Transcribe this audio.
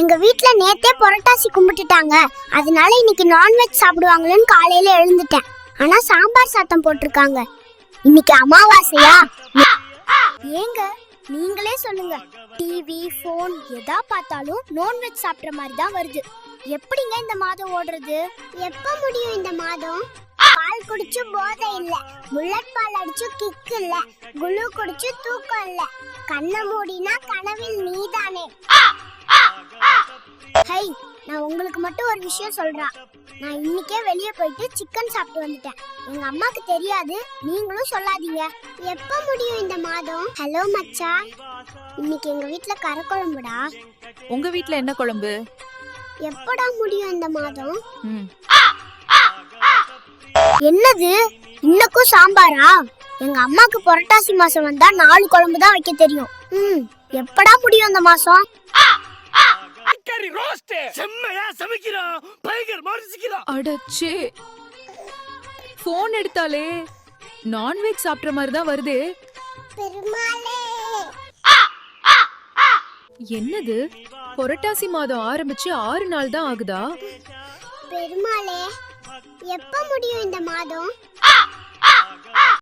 எங்க வீட்ல நேத்தே புரட்டாசி கும்பிட்டுட்டாங்க. அதனால இன்னைக்கு நான்வெஜ் சாப்பிடுவாங்களேன்னு காலையில எழுந்துட்டேன். ஆனா சாம்பார் சாத்தம் போட்டிருக்காங்க. இன்னைக்கு அமாவாசையா? ஏங்க நீங்களே சொல்லுங்க. டிவி ஃபோன் எதா பார்த்தாலும் நான்வெஜ் சாப்பிட்ற மாதிரி தான் வருது. எப்படிங்க இந்த மாதம் ஓடுறது? எப்ப முடியும் இந்த மாதம்? பால் குடிச்சு போதை இல்ல. புல்லட் பால் அடிச்சு கிக் இல்ல. குளு குடிச்சு தூக்கம் இல்ல. கண்ணை மூடினா கனவில் நீதானே. ஹை நான் உங்களுக்கு மட்டும் ஒரு விஷயம் சொல்றேன். நான் இன்னைக்கே வெளியே போயிட்டு சிக்கன் சாப்பிட்டு வந்துட்டேன். எங்க அம்மாக்கு தெரியாது. நீங்களும் சொல்லாதீங்க. எப்ப முடியும் இந்த மாதம்? ஹலோ மச்சான் இன்னைக்கு எங்க வீட்ல கறக்குழம்புடா உங்க வீட்ல என்ன குழம்பு? எப்படா முடியும் இந்த மாதம்? ம். என்னது? இன்னக்கும் சாம்பாரா? எங்க அம்மாக்கு புரட்டாசி மாசம் வந்தா நாலு குழம்பு தான் வைக்க தெரியும். ம் எப்படா முடியும் இந்த மாசம்? செம்மையா சமைக்கிறான். பயங்கரமா ருசிக்கிறான் அடச்சே. ஃபோன் எடுத்தாலே நான்வெஜ் சாப்பிட்ற மாதிரி தான் வருதே. பெருமாளே. என்னது? புரட்டாசி மாதம் ஆரம்பிச்சு ஆறு நாள் தான் ஆகுதா? பெருமாளே எப்ப முடியும் இந்த மாதம்?